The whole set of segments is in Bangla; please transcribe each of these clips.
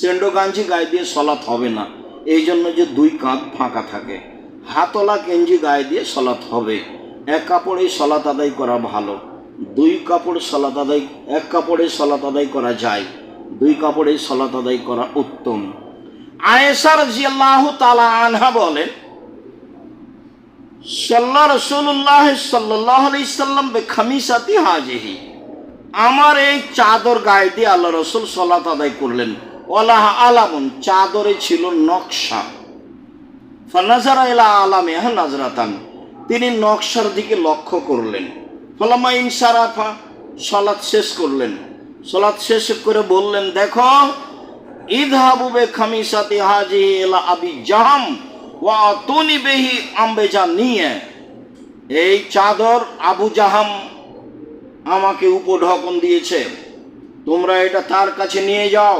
সেন্ডো গাঞ্জি গায়ে দিয়ে সলাৎ হবে না। এই জন্য যে দুই কাঁধ ফাঁকা থাকে। হাতলা গেঞ্জি গায়ে দিয়ে সলাৎ হবে। এক কাপড়েই সলাৎ আদায় করা ভালো। দুই কাপড় সলাৎ আদায়, এক কাপড়ে সলাৎ আদায় করা যায়। দুই কাপড়ে সলাৎ আদায় করা উত্তম। আয়েশা রাজিয়াল্লাহ তালা আনহা বলেন সাল্লাহ রসুল্লাহ সাল্লাহ আলাইসাল্লাম খামিসাতি হাজিহি। আমার এই চাদর গায়ে দিয়ে আল্লাহ রসুল সলাত আদায় করলেন। ওলাহ আলামুন, চাদরে ছিল নকশা। ফানাজারা এলা আলামে হ্যাঁ নাজরাতান, তিনি নকশার দিকে লক্ষ্য করলেন। ফলামা ইনসারাফা সলাৎ শেষ করলেন। সলাৎ শেষ করে বললেন, দেখো ঈদ হাবুবে খামিসাতি হাজি এলা আবি জাহাম, ওয়া তুনি বেহি আম্বেজা নিয়ে। এই চাদর আবু জাহাম আমাকে উপঢকন দিয়েছে। তোমরা এটা তার কাছে নিয়ে যাও।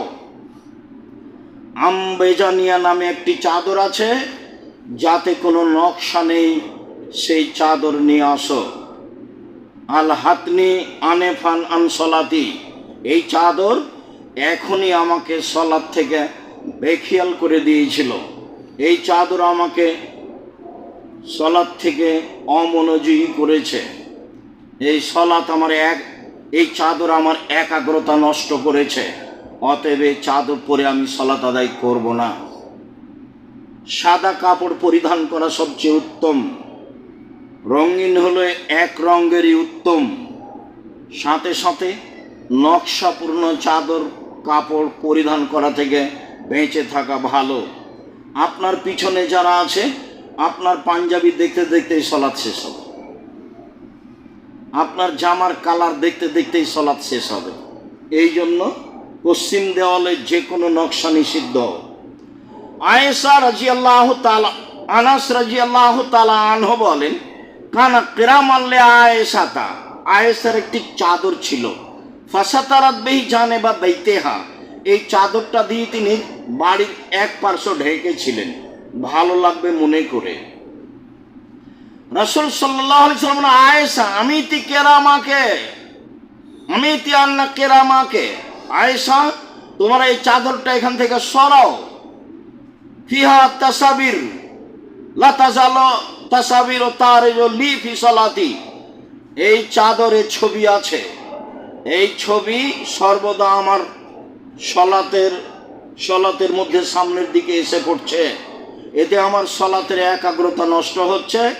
আম্বেজানিয়া নামে একটি চাদর আছে, যাতে কোনো নকশা নেই, সেই চাদর নিয়ে আসো। আল হাতনি আনেফান আনসলাতি এই চাদর এখনই আমাকে সলাদ থেকে বেখিয়াল করে দিয়েছিল। এই চাদর আমাকে সলাদ থেকে অমনোযোগী করেছে। এই সলাত আমার এক, এই চাদর আমার একাগ্রতা নষ্ট করেছে। অতএব চাদর পরে আমি সলাত আদায় করব না। সাদা কাপড় পরিধান করা সবচেয়ে উত্তম। রঙিন হলো এক রঙেরই উত্তম। সাথে সাথে নকশাপূর্ণ চাদর কাপড় পরিধান করা থেকে বেঁচে থাকা ভালো। আপনার পিছনে যারা আছে, আপনার পাঞ্জাবি দেখতে দেখতেই সলাৎ শেষ হবে। আপনার জামার কালার দেখতে দেখতেই সলাৎ শেষ হবে। এই জন্য পশ্চিম দেওয়ালে যে কোনো নকশা নিষিদ্ধ। আয়েসা রাজি আল্লাহ আনাস রাজি আল্লাহ তালা আনহ বলেন, কানা কেরাম আল্লে আয়েসাতা আয়েসার একটি চাদর ছিল। ফাঁসাতারাত বেহি জানে বা বেইতেহা। এই চাদরটা দিয়ে তিনি বাড়ির এক পার্শ্ব ঢেকেছিলেন। ভালো লাগবে মনে করে। রসুল সাল্লাম আয়েশা, আমি তি কেরামাকে, আমি তি আন্না কেরামাকে আয়েশা, তোমার এই চাদরটা এখান থেকে সরাও। ফিহা তাসাবির লাতাজালো তাসাবির ও তার লি ফি সলাতি। এই চাদরে ছবি আছে। এই ছবি সর্বদা আমার সলাতের সলাতের মধ্যে সামনের দিকে এসে পড়ছে। এতে আমার সলাতের একাগ্রতা নষ্ট হচ্ছে।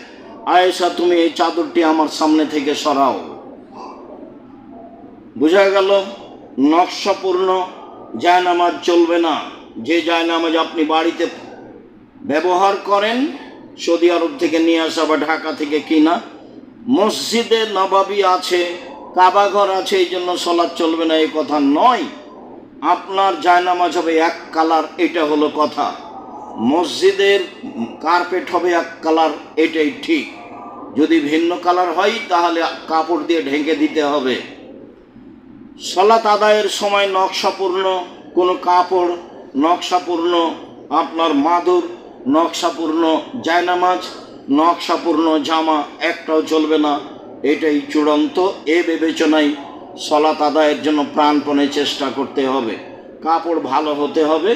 আয়েশা, তুমি এই চাদরটি আমার সামনে থেকে সরাও। বোঝা গেল? নকশাপূর্ণ, জায়নামাজ চলবে না। যে জায়নামাজ আপনি বাড়িতে ব্যবহার করেন, সৌদি আরব থেকে নিয়ে আসা বা ঢাকা থেকে কিনা, মসজিদে নবাবি আছে, কাবাঘর আছে, এই জন্য সলাদ চলবে না এই কথা নয়। আপনার জায়নামাজ হবে এক কালার, এটা হলো কথা। মসজিদের কার্পেট হবে এক কালার, এটাই ঠিক। যদি ভিন্ন কালার হয়, তাহলে কাপড় দিয়ে ঢেকে দিতে হবে। সলাত আদায়ের সময় নকশাপূর্ণ কোনো কাপড় নকশাপূর্ণ আপনার মাদুর নকশাপূর্ণ জায়নামাজ নকশাপূর্ণ জামা একটাও চলবে না। এটাই চূড়ান্ত, এ বিবেচনায় সলাত আদায়ের জন্য প্রাণপণে চেষ্টা করতে হবে। কাপড় ভালো হতে হবে,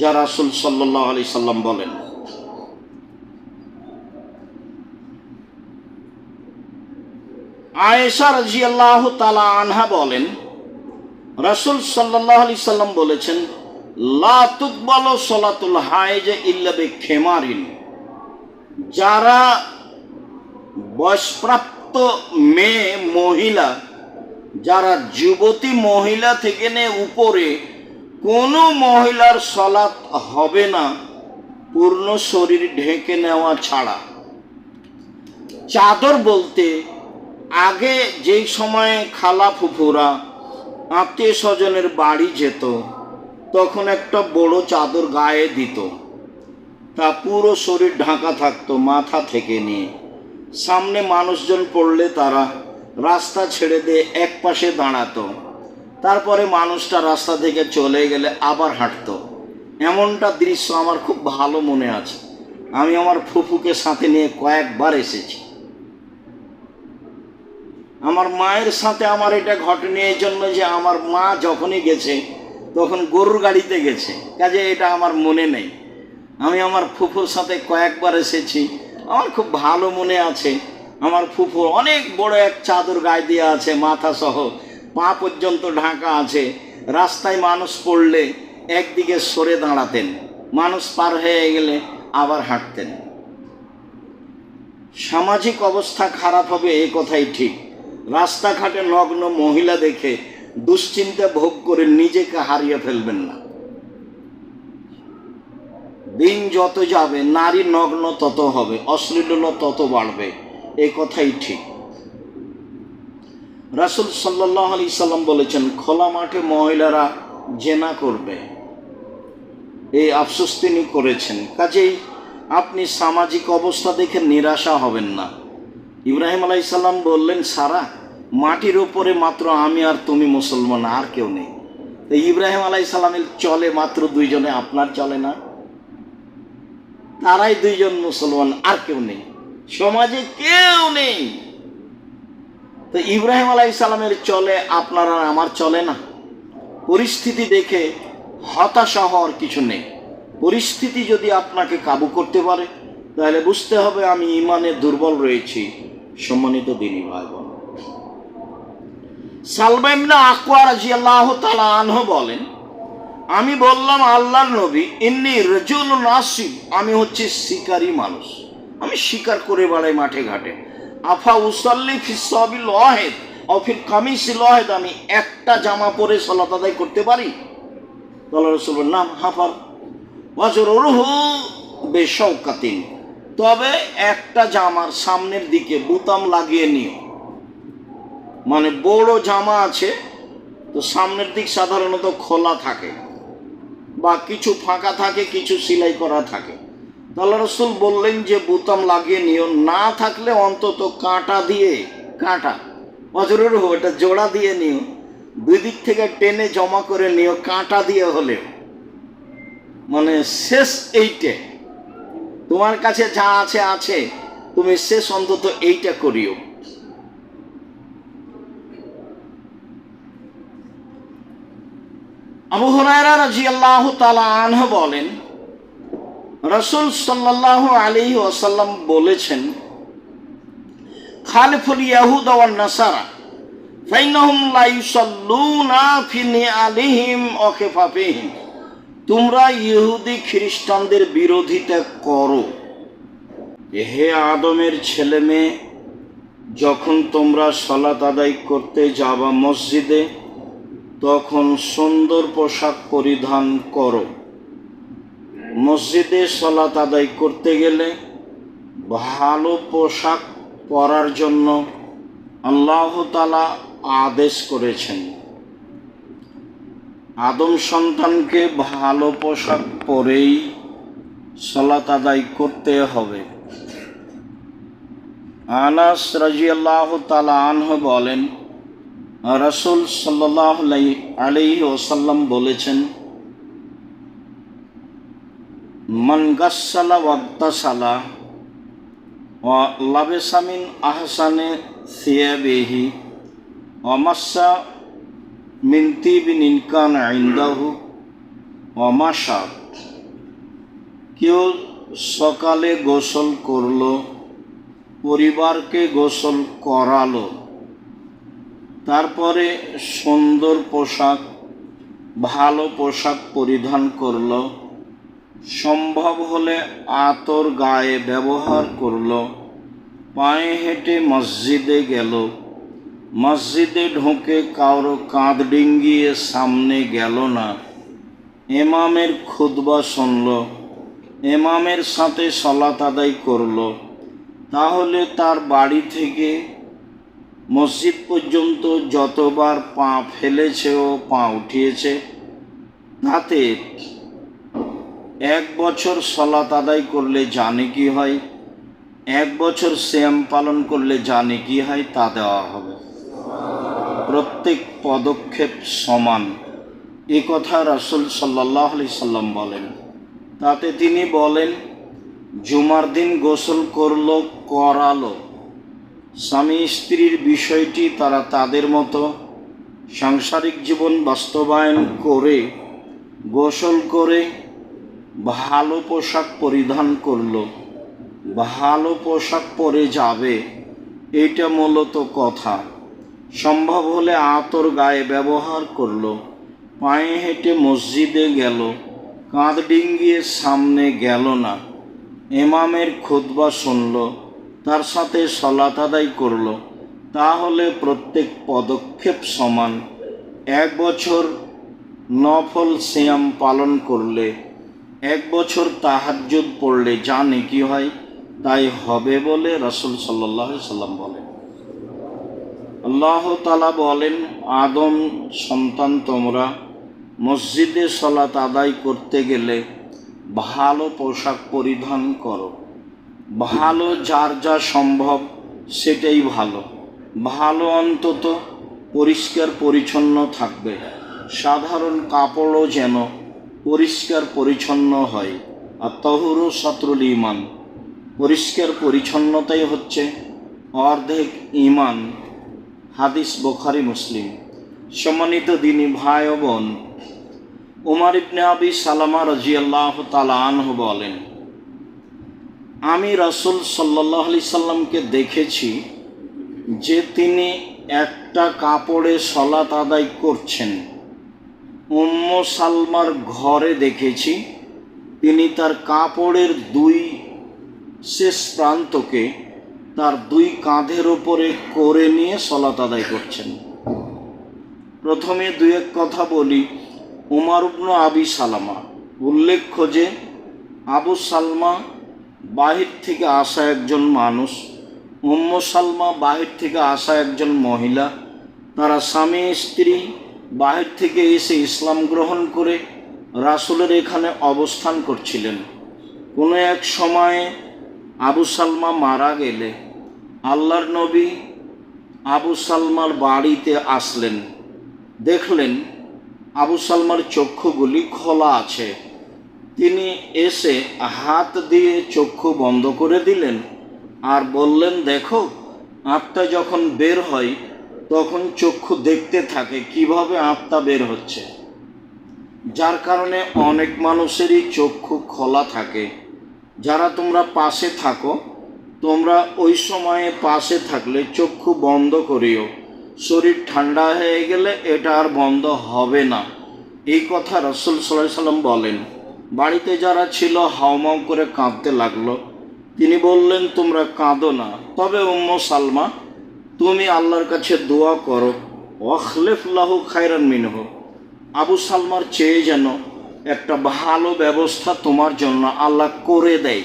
যা রাসুল সাল্লাহ আলি সাল্লাম বলেন। আয়েশা রাজি আল্লাহ তালা আনহা বলেন রাসুল সাল্লাহ আলি সাল্লাম বলেছেন, লা তুকবাল সলাতুল হায়জে ইল্লাবে খেমারিন যারা বয়সপ্রাপ্ত মেয়ে, মহিলা, যারা যুবতী মহিলা থেকে নে উপরে, কোনো মহিলার সলাৎ হবে না, পূর্ণ শরীর ঢেকে নেওয়া ছাড়া। চাদর বলতে, আগে যেই সময়ে খালা ফুফুরা আত্মীয় স্বজনের বাড়ি যেত, তখন একটা বড় চাদর গায়ে দিত। তা পুরো শরীর ঢাকা থাকতো মাথা থেকে নিয়ে। সামনে মানুষজন পড়লে তারা রাস্তা ছেড়ে দিয়ে এক পাশে দাঁড়াতো। তারপরে মানুষটা রাস্তা থেকে চলে গেলে আবার হাঁটতো। এমনটা দৃশ্য আমার খুব ভালো মনে আছে। আমি আমার ফুফুকে সাথে নিয়ে কয়েকবার এসেছি। আমার মায়ের সাথে আমার এটা ঘটেনি এই জন্য যে আমার মা যখনই গেছে, তখন গরুর গাড়িতে গেছে। কাজে এটা আমার মনে নেই। আমি আমার ফুফুর সাথে কয়েকবার এসেছি। আমার খুব ভালো মনে আছে। আমার ফুফুর অনেক বড় এক চাদর গায়ে দিয়ে আছে, মাথা সহ। পা পর্যন্ত ঢাকা আছে। রাস্তায় মানুষ পড়লে একদিকে সরে দাঁড়াতেন। মানুষ পার হয়ে গেলে আবার হাঁটতেন। সামাজিক অবস্থা খারাপ হবে এই কথাই ঠিক। রাস্তাঘাটে নগ্ন মহিলা দেখে দুশ্চিন্তা ভোগ করে নিজেকে হারিয়ে ফেলবেন না। দিন যত যাবে, নারী নগ্ন তত হবে, অশ্লীলতা তত বাড়বে এই কথাই ঠিক। রাসুল সাল্লাহ আলি সাল্লাম বলেছেন, খোলা মাঠে মহিলারা জেনা করবে। এই আফসোস তিনি করেছেন। কাজেই আপনি সামাজিক অবস্থা দেখে নিরাশা হবেন না। ইব্রাহিম আলাইসাল্লাম বললেন, সারা মাটির ওপরে মাত্র আমি আর তুমি মুসলমান, আর কেউ নেই। তো ইব্রাহিম আলাই সাল্লামের চলে মাত্র দুইজনে, আপনার চলে না? তারাই দুইজন মুসলমান, আর কেউ নেই। সমাজে কেউ নেই। তো ইব্রাহিম আলাই সালামের চলে, আপনার আর আমার চলে না? পরিস্থিতি দেখে হতাশা হওয়ার কিছু নেই। পরিস্থিতি যদি আপনাকে কাবু করতে পারে, তাহলে বুঝতে হবে আমি ইমানে দুর্বল রয়েছি। সম্মানিত দিনী ভাই সালবাইমনা আকোয়া রাজি আল্লাহ তালা আনহ বলেন, আমি বললাম, আল্লাহর নবী, ইন্নি রজুল নাসিব আমি হচ্ছে শিকারী মানুষ। আমি শিকার করে বেড়াই মাঠে ঘাটে। আফা উসাল্লি ফিসাবিল ওয়াহেদ অফির কামিস লহেদ আমি একটা জামা পরে সলাত আদায় করতে পারি? আল্লাহ রসুলের নাম হাফার। ওয়াজর ওরহু বেশৌকাতিন তবে একটা জামার সামনের দিকে বুতাম লাগিয়ে নিও। মানে বড় জামা আছে, তো সামনের দিক সাধারণত খোলা থাকে বা কিছু ফাঁকা থাকে, কিছু সেলাই করা থাকে। আল্লাহ রসুল বললেন যে, বোতাম লাগিয়ে নিও, না থাকলে অন্তত কাঁটা দিয়ে, কাঁটা, অজরের হোক এটা জোড়া দিয়ে নিও দুই দিক থেকে টেনে জমা করে নিও, কাঁটা দিয়ে হলেও। মানে শেষ এইটে। তোমার কাছে যা আছে আছে, তুমি শেষ অন্তত এইটা করিও। আবু হুরায়রা রাদিয়াল্লাহু তাআলা আনহু বলেন, রাসূল সাল্লাল্লাহু আলাইহি ওয়াসাল্লাম বলেছেন, খালিফুল ইয়াহুদ ওয়ান নাসারা, ফাইনাহুম লা ইউসাল্লুনা ফি নিআলিহিম ওয়া খিফাফিহিম, তোমরা ইহুদি খ্রিস্টানদের বিরোধিতা করো। হে আদমের ছেলে মেয়ে যখন তোমরা সলাত আদায় করতে যাবা মসজিদে তখন সুন্দর পোশাক পরিধান করো। মসজিদে সলাত আদায় করতে গেলে ভালো পোশাক পরার জন্য আল্লাহ তালা আদেশ করেছেন। আদম সন্তানকে ভালো পোশাক পরেই সলাত আদায় করতে হবে। আনাস রাজিয়াল্লাহ তালা আনহ বলেন রসুল সাল্লাহ আলাইহি ওসাল্লাম বলেছেন, মান গাসালা ওয়াদ্দাসালা ও লাবেসামিন আহসানে সিয়াবেহি অমাসা মিনতি বিন ইনকান আইন্দাহু অমাসা কেউ সকালে গোসল করল, পরিবারকে গোসল করালো তারপরে সুন্দর পোশাক, ভালো পোশাক পরিধান করল। সম্ভব হলে আতর গায়ে ব্যবহার করল। পায়ে হেঁটে মসজিদে গেল। মসজিদে ঢুকে কারও কাঁধ ডিঙ্গিয়ে সামনে গেল না। এমামের খুদবা শুনল। এমামের সাথে সলাত আদায় করল। তাহলে তার বাড়ি থেকে মসজিদ পর্যন্ত যতবার পা ফেলেছে ও পা উঠিয়েছে, তাতে এক বছর সলাত আদায় করলে জানে কি হয়, এক বছর শ্যাম পালন করলে জানে কি হয়, তা দেওয়া হবে। প্রত্যেক পদক্ষেপ সমান। এ কথা রাসুল সাল্লাহ আলি সাল্লাম বলেন। তাতে তিনি বলেন, জুমার দিন গোসল করল, করালো। স্বামী স্ত্রীর বিষয়টি তারা তাদের মতো সাংসারিক জীবন বাস্তবায়ন করে, গোসল করে, ভালো পোশাক পরিধান করল। ভালো পোশাক পরে যাবে এইটা মূলত কথা। সম্ভব হলে আতর গায়ে ব্যবহার করল। পায়ে হেঁটে মসজিদে গেল। কাঁধ ডিঙ্গিয়ে সামনে গেল না। এমামের খুতবা শুনল। তার সাথে সলাত আদায় করল। তাহলে প্রত্যেক পদক্ষেপ সমান। এক বছর নফল সিয়াম পালন করলে, এক বছর তাহাজ্জুদ পড়লে জানে কি হয় তাই হবে বলে রসুল সাল্লাহ সাল্লাম বলেন। আল্লাহ তালা বলেন, আদম সন্তান তোমরা মসজিদে সলাত আদায় করতে গেলে ভালো পোশাক পরিধান করো। ভালো যার যা সম্ভব, সেটাই ভালো। ভালো অন্তত পরিষ্কার পরিচ্ছন্ন থাকবে। সাধারণ কাপড়ও যেন পরিষ্কার পরিচ্ছন্ন হয়। আর তহুরু সাতরুল ইমান। পরিষ্কার পরিচ্ছন্নতাই হচ্ছে অর্ধেক ইমান। হাদিস বোখারি, মুসলিম। সম্মানিত দিনী ভাই বোন, উমার ইবনে আবি সালামা রাজিয়াল্লাহ তালা আনহু বলেন আমি রাসুল সাল্লাহ আলি সাল্লামকে দেখেছি যে তিনি একটা কাপড়ে সলাত আদায় করছেন। উম্ম সালমার ঘরে দেখেছি তিনি তার কাপড়ের দুই শেষ প্রান্তকে তার দুই কাঁধের ওপরে করে নিয়ে সলাত আদায় করছেন। প্রথমে দুই এক কথা বলি, উমার আবি সালামা। উল্লেখ্য যে আবু সালমা বাহির থেকে আসা একজন মানুষ, উম্ম সালমা বাহির থেকে আসা একজন মহিলা, তারা স্বামী, স্ত্রী বাহির থেকে এসে ইসলাম গ্রহণ করে রাসুলের এখানে অবস্থান করছিলেন। কোনো এক সময়ে আবু সালমা মারা গেলে আল্লাহর নবী আবু সালমার বাড়িতে আসলেন। দেখলেন আবু সালমার চক্ষুগুলি খোলা আছে। তিনি এসে হাত দিয়ে চক্ষু বন্ধ করে দিলেন আর বললেন, দেখো, আত্মা যখন বের হয়, তখন চক্ষু দেখতে থাকে, কীভাবে আত্মা বের হচ্ছে? যার কারণে অনেক মানুষেরই চক্ষু খোলা থাকে। যারা তোমরা পাশে থাকো, তোমরা ওই সময়ে পাশে থাকলে চক্ষু বন্ধ করিও। শরীর ঠান্ডা হয়ে গেলে এটা আর বন্ধ হবে না। এই কথা রসুল সাল্লাম বলেন। বাড়িতে যারা ছিল হাওমাও করে কাঁদতে লাগল। তিনি বললেন, তোমরা কাঁদো না। তবে উম্ম সালমা, তুমি আল্লাহর কাছে দোয়া করো। ওয়াখলেফুল্লাহ খায়রান মিনহ। আবু সালমার চেয়ে যেন একটা ভালো ব্যবস্থা তোমার জন্য আল্লাহ করে দেয়।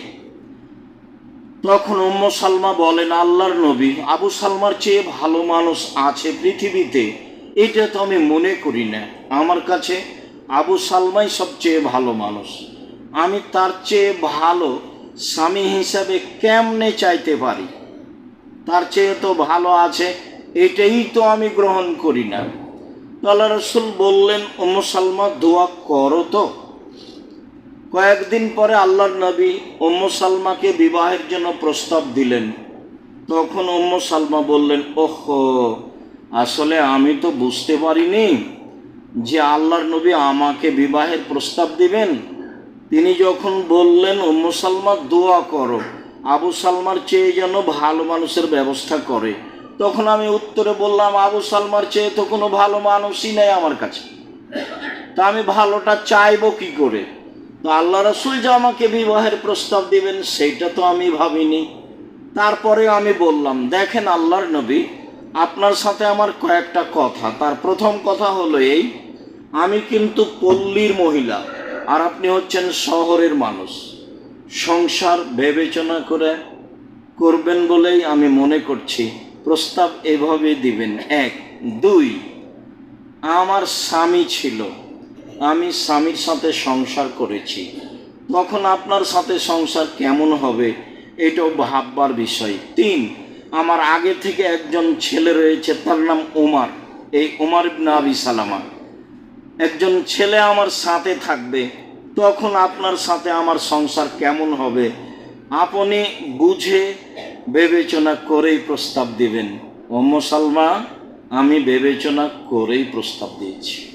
তখন উম্ম সালমা বলেন, আল্লাহর নবী, আবু সালমার চেয়ে ভালো মানুষ আছে পৃথিবীতে। এটা তো আমি মনে করি না। আমার কাছে আবু সালমাই সবচেয়ে ভালো মানুষ। আমি তার চেয়ে ভালো স্বামী হিসাবে কেমনে চাইতে পারি? তার চেয়ে তো ভালো আছে, এটাই তো আমি গ্রহণ করি না। আল্লাহ রসুল বললেন, উম্ম সালমা, দোয়া করো তো। কয়েকদিন পরে আল্লাহর নবী উম্ম সালমাকে বিবাহের জন্য প্রস্তাব দিলেন। তখন উম্ম সালমা বললেন, ওহ, আসলে আমি তো বুঝতে পারিনি। যে আল্লাহর নবী আমাকে বিবাহের প্রস্তাব দিবেন, তিনি যখন বললেন উম্ম সালমা দোয়া করো। আবু সালমার চেয়ে যেন ভালো মানুষের ব্যবস্থা করে। তখন আমি উত্তরে বললাম, আবু সালমার চেয়ে তো কোনো ভালো মানুষই নেই আমার কাছে। তা আমি ভালোটা চাইব কি করে? তো আল্লাহ রসুল যে আমাকে বিবাহের প্রস্তাব দিবেন সেইটা তো আমি ভাবিনি। তারপরে আমি বললাম, দেখেন আল্লাহর নবী, আপনার সাথে আমার কয়েকটা কথা। তার প্রথম কথা হলো এই আমি কিন্তু পল্লীর মহিলা, আর আপনি হচ্ছেন শহরের মানুষ। সংসার বিবেচনা করে করবেন বলেই আমি মনে করছি। প্রস্তাব এভাবে দিবেন। এক, দুই, আমার স্বামী ছিল, আমি স্বামীর সাথে সংসার করেছি। তখন আপনার সাথে সংসার কেমন হবে এটাও ভাববার বিষয়। তিন, আমার আগে থেকে একজন ছেলে রয়েছে, তার নাম উমার। এই ওমার ইবনে আবি সালামা। একজন ছেলে আমার সাথে থাকবে, তখন আপনার সাথে আমার সংসার কেমন হবে? আপনি বুঝে বিবেচনা করেই প্রস্তাব দিবেন। ওম্ম সালমা আমি বিবেচনা করেই প্রস্তাব দিয়েছি।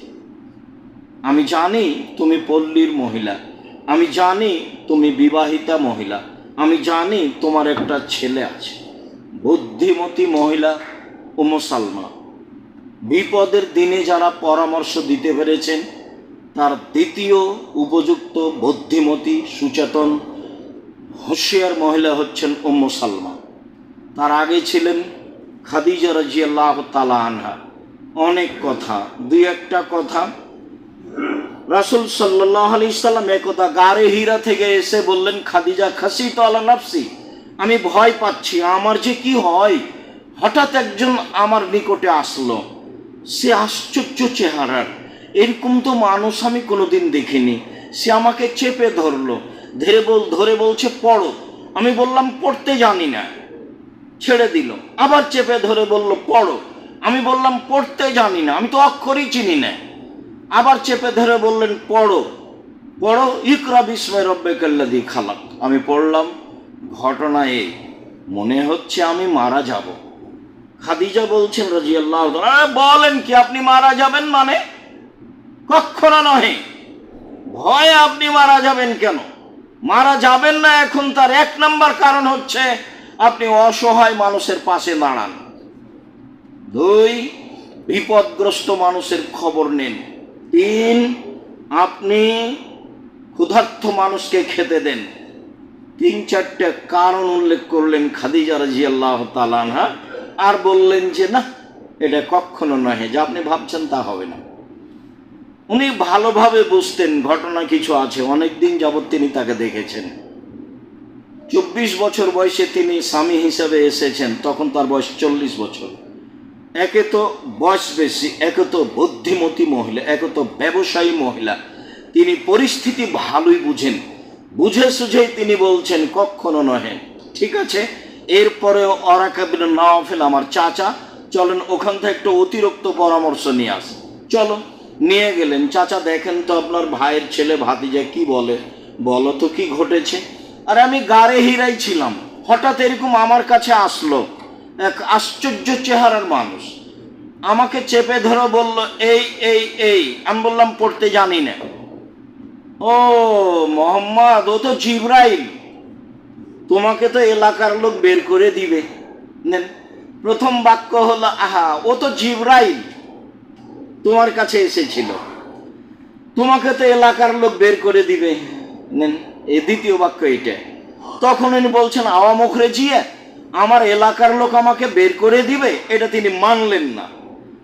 আমি জানি তুমি পল্লীর মহিলা। আমি জানি তুমি বিবাহিতা মহিলা। আমি জানি তোমার একটা ছেলে আছে। বুদ্ধিমতী মহিলা ও মুসালমা বিপদের দিনে যারা পরামর্শ দিতে পেরেছেন, তার দ্বিতীয় উপযুক্ত বুদ্ধিমতী, সুচেতন, হুঁশিয়ার মহিলা হচ্ছেন উম্মু সালমা। তার আগে ছিলেন খাদিজা রাজিয়াল্লাহ তালা আনহা। অনেক কথা, দুই একটা কথা। রাসুল সাল্লাহ আলি সাল্লাম একথা গারে হীরা থেকে এসে বললেন, খাদিজা খাসি তো আলা নাফসি, আমি ভয় পাচ্ছি, আমার যে কি হয়? হঠাৎ একজন আমার নিকটে আসলো। সে আশ্চর্য চেহারার। এরকম তো মানুষ আমি কোনোদিন দেখিনি। সে আমাকে চেপে ধরলো। ধরে বল, ধরে বলছে, পড়ো। আমি বললাম, পড়তে জানি না। ছেড়ে দিল। আবার চেপে ধরে বলল, পড়ো। আমি বললাম, পড়তে জানি না। আমি তো অক্ষরই চিনি না। আবার চেপে ধরে বললেন, পড়ো। পড়ো? ইকরা বিস্ময় রব্বে কাল্লাদি খালাক। আমি পড়লাম, ঘটনা এই মনে হচ্ছে আমি মারা যাব। খাদিজা বলছেন রাজি আল্লাহ বলেন কি, আপনি মারা যাবেন মানে? কখনো নহে, ভয়ে আপনি মারা যাবেন কেন? মারা যাবেন না এখন তার এক নাম্বার কারণ হচ্ছে আপনি অসহায় মানুষের পাশে দাঁড়ান। দুই, বিপদগ্রস্ত মানুষের খবর নেন। তিন, আপনি ক্ষুধার্থ মানুষকে খেতে দেন। তিন, চারটে কারণ উল্লেখ করলেন খাদিজা রাজি আল্লাহ তালানহা আর বললেন যে, না, এটা কখনো নহে, যা আপনি ভাবছেন তা হবে না। উনি ভালোভাবে বুঝতেন, ঘটনা কিছু আছে, অনেক দিন যাবৎ তিনি তাকে দেখেছেন। চব্বিশ বছর বয়সে তিনি স্বামী হিসেবে এসেছেন, তখন তার বয়স চল্লিশ বছর। একে তো বয়স বেশি, একে তো বুদ্ধিমতী মহিলা, একে তো ব্যবসায়ী মহিলা। তিনি পরিস্থিতি ভালোই বুঝেন। বুঝে সুঝেই তিনি বলছেন কখনো নহে। ঠিক আছে এরপরে অরাকাবিন নওয়াফেল আমার চাচা। চলেন ওখান থেকে একটু অতিরিক্ত পরামর্শ নিয়ে আস। চলো নিয়ে গেলেন। চাচা, দেখেন তো আপনার ভাইয়ের ছেলে ভাতিজা কি বলে। বলো তো কি ঘটেছে? আর আমি গাড়ে হিরাই ছিলাম। হঠাৎ এরকম আমার কাছে আসলো। এক আশ্চর্য চেহারার মানুষ। আমাকে চেপে ধরে বলল, এই এই এই। আমি বললাম, পড়তে জানি না। ও মোহাম্মদ, ও তো জিব্রাইল। তোমাকে তো এলাকার লোক বের করে দিবে। নেন প্রথম বাক্য হলো, আহা, ও তো জিব্রাইল। তোমার কাছে এসেছিল। তোমাকে তো এলাকার লোক বের করে দিবে। নেন এই দ্বিতীয় বাক্য এটা তখন উনি বলছেন, আওয়া মুখরে জিয়ে আমার এলাকার লোক আমাকে বের করে দিবে, এটা তিনি মানলেন না।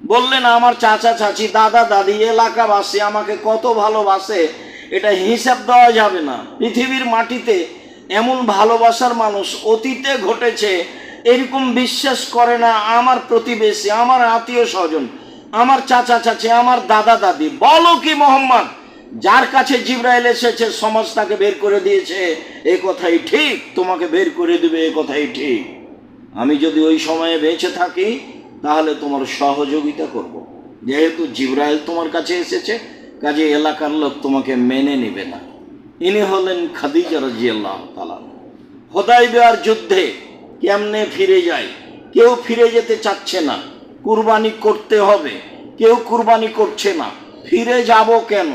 বললেন, আমার চাচা, চাচি, দাদা, দাদি, এলাকাবাসী আমাকে কত ভালোবাসে, এটা হিসাব দেওয়া যাবে না। পৃথিবীর মাটিতে এমন ভালোবাসার মানুষ অতীতে ঘটেছে, এরকম বিশ্বাস করে না আমার প্রতিবেশী, আমার আত্মীয় স্বজন, আমার চাচা চাচি, আমার দাদা দাদি। বলো কি মোহাম্মদ, যার কাছে জিব্রাইল এসেছে, সমাজ তাকে বের করে দিয়েছে, এ কথাই ঠিক, তোমাকে বের করে দেবে, এ কথাই ঠিক। আমি যদি ওই সময়ে বেঁচে থাকি, তাহলে তোমার সহযোগিতা করব। যেহেতু জিব্রাইল তোমার কাছে এসেছে, কাজে এলাকার লোক তোমাকে মেনে নেবে না। ইনি হলেন খাদিজা রাজিয়াল্লাহ তালা হোদাই দেওয়ার যুদ্ধে কেমনে ফিরে যায়? কেউ ফিরে যেতে চাচ্ছে না। কুরবানি করতে হবে। কেউ কুরবানি করছে না। ফিরে যাব কেন?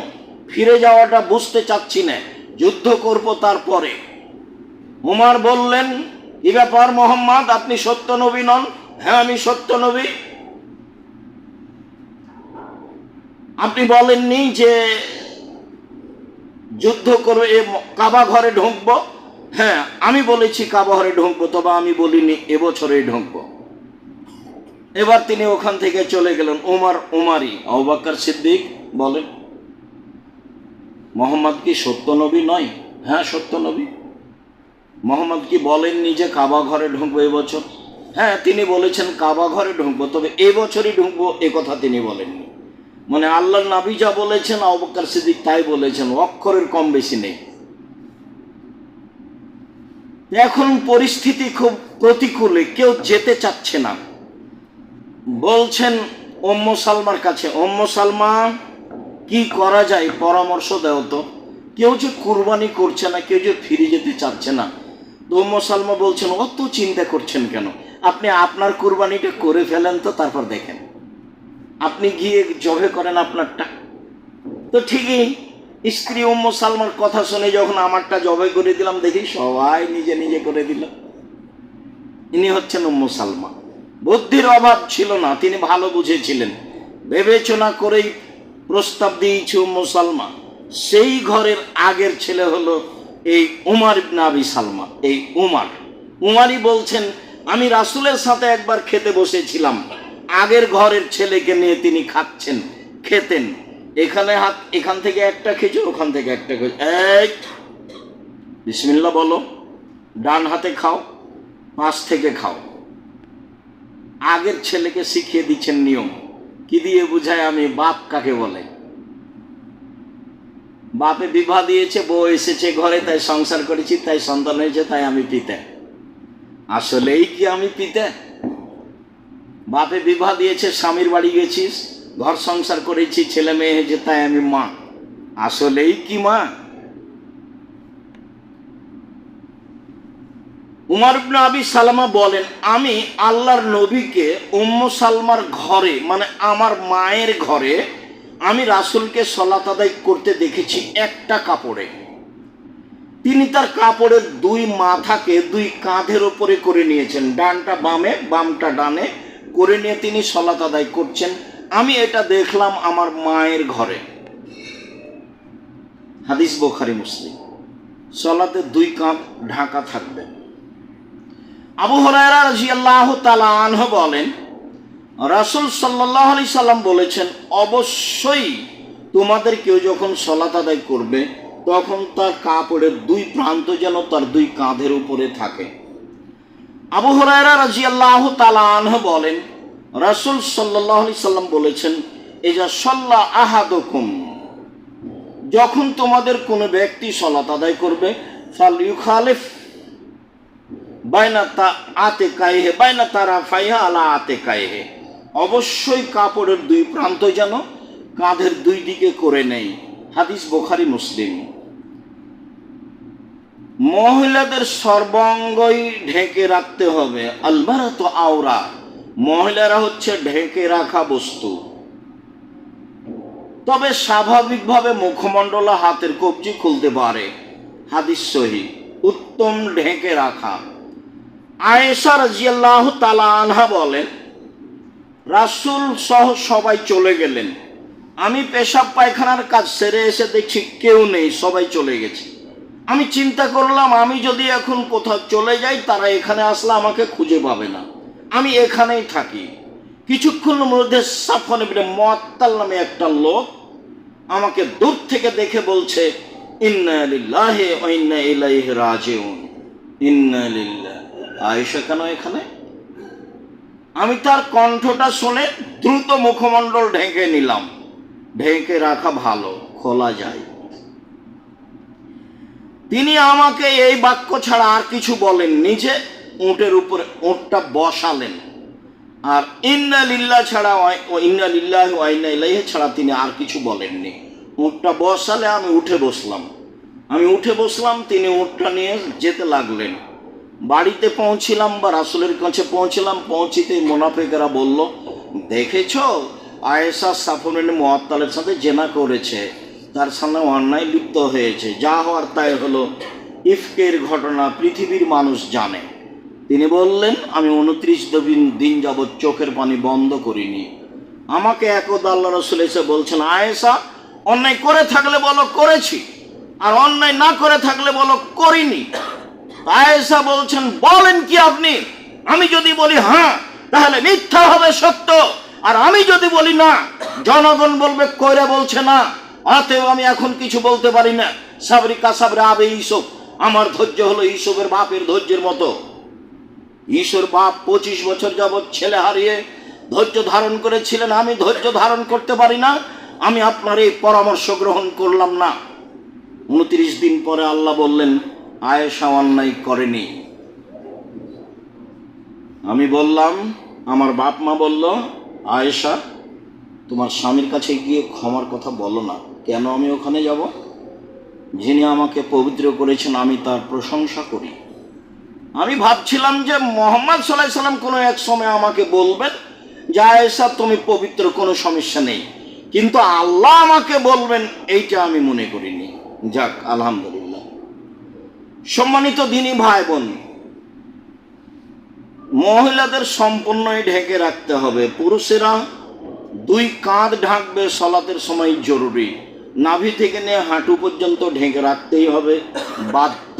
ফিরে যাওয়াটা বুঝতে চাচ্ছি না। যুদ্ধ করব তারপরে। উমার বললেন, এ ব্যাপার মোহাম্মদ, আপনি সত্য নবী নন? হ্যাঁ আমি সত্য নবী। আপনি বলেননি যে যুদ্ধ করে এ কাবা ঘরে ঢুকবো। হ্যাঁ আমি বলেছি কাবা ঘরে ঢুকবো, তবে আমি বলিনি এবছরেই ঢুকবো। এবার তিনি ওখান থেকে চলে গেলেন ওমার ওমারি আবাক্কার সিদ্দিক বলেন, মোহাম্মদ কি সত্য নবী নয়? হ্যাঁ সত্য নবী। মোহাম্মদ কি বলেননি যে কাবা ঘরে ঢুকবো এবছর হ্যাঁ তিনি বলেছেন কাবা ঘরে ঢুকবো, তবে এবছরই ঢুকবো কথা তিনি বলেননি। মানে আল্লাহ নাবি যা বলেছেন অবকার সিদ্দিক তাই বলেছেন, অক্ষরের কম বেশি নেই। এখন পরিস্থিতি খুব প্রতিকূলে, কেউ যেতে চাচ্ছে না। বলছেন অম্ম সালমার কাছে অম্ম সালমা কি করা যায়? পরামর্শ দেও তো। কেউ যে কুরবানি করছে না, কেউ যে ফিরে যেতে চাচ্ছে না। তো অম্ম সালমা বলছেন, অত চিন্তা করছেন কেন? আপনি আপনার কুরবানিটা করে ফেলেন তো, তারপর দেখেন। আপনি গিয়ে জবে করেন আপনারটা। তো ঠিকই, স্ত্রী উম্ম সালমার কথা শুনে যখন আমারটা জবে করে দিলাম, দেখি সবাই নিজে নিজে করে দিল। ইনি হচ্ছেন উম্ম সালমা। বুদ্ধির অভাব ছিল না, তিনি ভালো বুঝেছিলেন। বিবেচনা করেই প্রস্তাব দিয়েছে উম্ম সালমা, সেই ঘরের আগের ছেলে হলো এই উমার আবি সালমা, এই উমার। উমারই বলছেন, আমি রাসুলের সাথে একবার খেতে বসেছিলাম। আগের ঘরের ছেলেকে নিয়ে তিনি খাচ্ছেন, খেতেন। এখানে হাত, এখান থেকে একটা খেজুর ওখান থেকে একটা খেজুর এক বিসমিল্লা বলো, ডান হাতে খাও, পাশ থেকে খাও। আগের ছেলেকে শিখিয়ে দিচ্ছেন নিয়ম। কি দিয়ে বুঝায় আমি? বাপ কাকে বলে? বাপে বিবাহ দিয়েছে, বউ এসেছে ঘরে, তাই সংসার করেছি, তাই সন্তান হয়েছে, তাই আমি পিতে। আসলেই কি আমি পিতে? বাপে বিবাহ দিয়েছে, স্বামীর বাড়ি গেছিস, ঘর সংসার করেছি, ছেলে মেয়ে হয়েছে, তাই আমি মা। আসলেই কি মা? উমার আবি সালামা বলেন, আমি আল্লাহর নবীকে উম্ম সালমার ঘরে মানে আমার মায়ের ঘরে, আমি রাসুলকে সলাত আদায় করতে দেখেছি একটা কাপড়ে। তিনি তার কাপড়ের দুই মাথাকে দুই কাঁধের ওপরে করে নিয়েছেন, ডানটা বামে, বামটা ডানে করে নিয়ে তিনি সলাত আদায় করছেন। আমি এটা দেখলাম আমার মায়ের ঘরে। হাদিস বোখারি মুসলিম। সলাতে দুই কাঁধ ঢাকা থাকবে। আবু হরায়রা রাজিয়াল্লাহ তালা আনহ বলেন, রাসুল সাল্লাহ আলি সাল্লাম বলেছেন, অবশ্যই তোমাদের কেউ যখন সলাত আদায় করবে, তখন তার কাপড়ের দুই প্রান্ত যেন তার দুই কাঁধের উপরে থাকে। আবু হরায়রা রাজিয়াল্লাহ তালা আনহ বলেন, রাসুল সাল্লাহ সাল্লাম বলেছেন এজা সল্লাহ আহাদকুম যখন তোমাদের কোনো ব্যক্তি সলাত আদায় করবে ফাল ইউখালিফ বাইনা তা আতে কায়েহে বাইনা তারা ফাইহা আলা আতে কায়েহে অবশ্যই কাপড়ের দুই প্রান্ত যেন কাঁধের দুই দিকে করে নেই হাদিস বোখারি, মুসলিম। মহিলাদের সর্বাঙ্গই ঢেকে রাখতে হবে। আলবারা তো আওরা। মহিলারা হচ্ছে ঢেকে রাখা বস্তু। তবে স্বাভাবিকভাবে মুখমণ্ডল হাতের কবজি খুলতে পারে। হাদিস সহি। উত্তম ঢেকে রাখা। আয়েশা রাজিয়াল্লাহ তালা আনহা বলেন, রাসুল সহ সবাই চলে গেলেন। আমি পেশাব পায়খানার কাজ সেরে এসে দেখছি কেউ নেই, সবাই চলে গেছে। আমি চিন্তা করলাম, আমি যদি এখন কোথাও চলে যাই, তারা এখানে আসলে আমাকে খুঁজে পাবে না। আমি এখানেই থাকি। কিছুক্ষণের মধ্যে সাফন ইবনে মুআত্তাল নামে একটা লোক আমাকে দূর থেকে দেখে বলছে কেন এখানে? আমি তার কণ্ঠটা শুনে দ্রুত মুখমণ্ডল ঢেকে নিলাম। ঢেকে রাখা ভালো, খোলা যায়। তিনি আমাকে এই বাক্য ছাড়া আর কিছু বলেন নিজে উঁটের উপরে উঁটটা বসালেন। আর ইন্না লিল্লা ছাড়া ইন্না লিল্লাহ ওয়াইনা ইলাইহি ছাড়া তিনি আর কিছু বলেননি উঁটটা বসালে আমি উঠে বসলাম। আমি উঠে বসলাম, তিনি উঁটটা নিয়ে যেতে লাগলেন। বাড়িতে পৌঁছিলাম বা রাসুলের কাছে পৌঁছলাম পৌঁছিতে মোনাফেকেরা বলল, দেখেছ? আয়েশা সাফরের মহাত্তালের সাথে জেনা করেছে। তার সামনে অন্যায় লিপ্ত হয়েছে। যা হওয়ার তাই হলো, ইফকের ঘটনা পৃথিবীর মানুষ জানে। তিনি বললেন, আমি উনত্রিশ দিন দিন যাবৎ চোখের পানি বন্ধ করিনি। আমাকে একদা আল্লাহ রসুল এসে বলছেন, আয়েশা, অন্যায় করে থাকলে বলো করেছি, আর অন্যায় না করে থাকলে বলো করিনি। আয়েশা বলছেন, বলেন কি আপনি? আমি যদি বলি হ্যাঁ তাহলে মিথ্যা হবে সত্য। আর আমি যদি বলি, না, জনগণ বলবে, কইরা বলছে না। অতএব আমি এখন কিছু বলতে পারি না। সাবরি কাসাবরে আবে ইসব আমার ধৈর্য হলো ইসবের বাপের ধৈর্যের মতো। ঈশ্বর বাপ পঁচিশ বছর যাবৎ ছেলে হারিয়ে ধৈর্য ধারণ করেছিলেন। আমি ধৈর্য ধারণ করতে পারি না। আমি আপনার এই পরামর্শ গ্রহণ করলাম না। উনত্রিশ দিন পরে আল্লাহ বললেন, আয়েশা অন্যায় করেনি। আমি বললাম, আমার বাপ মা বলল, আয়েশা, তোমার স্বামীর কাছে গিয়ে ক্ষমার কথা বলো না। কেন আমি ওখানে যাব? যিনি আমাকে পবিত্র করেছেন, আমি তার প্রশংসা করি। আমি ভাবছিলাম যে মোহাম্মদ সাল্লাহ সাল্লাম কোনো এক সময় আমাকে বলবেন জায়েসা তুমি পবিত্র, কোনো সমস্যা নেই। কিন্তু আল্লাহ আমাকে বলবেন, এইটা আমি মনে করিনি। যাক, আলহামদুলিল্লাহ। সম্মানিত দিনী ভাই বোন মহিলাদের সম্পূর্ণই ঢেকে রাখতে হবে। পুরুষেরা দুই কাঁধ ঢাকবে, সলাতের সময় জরুরি। নাভি থেকে নিয়ে হাঁটু পর্যন্ত ঢেকে রাখতেই হবে বাধ্য।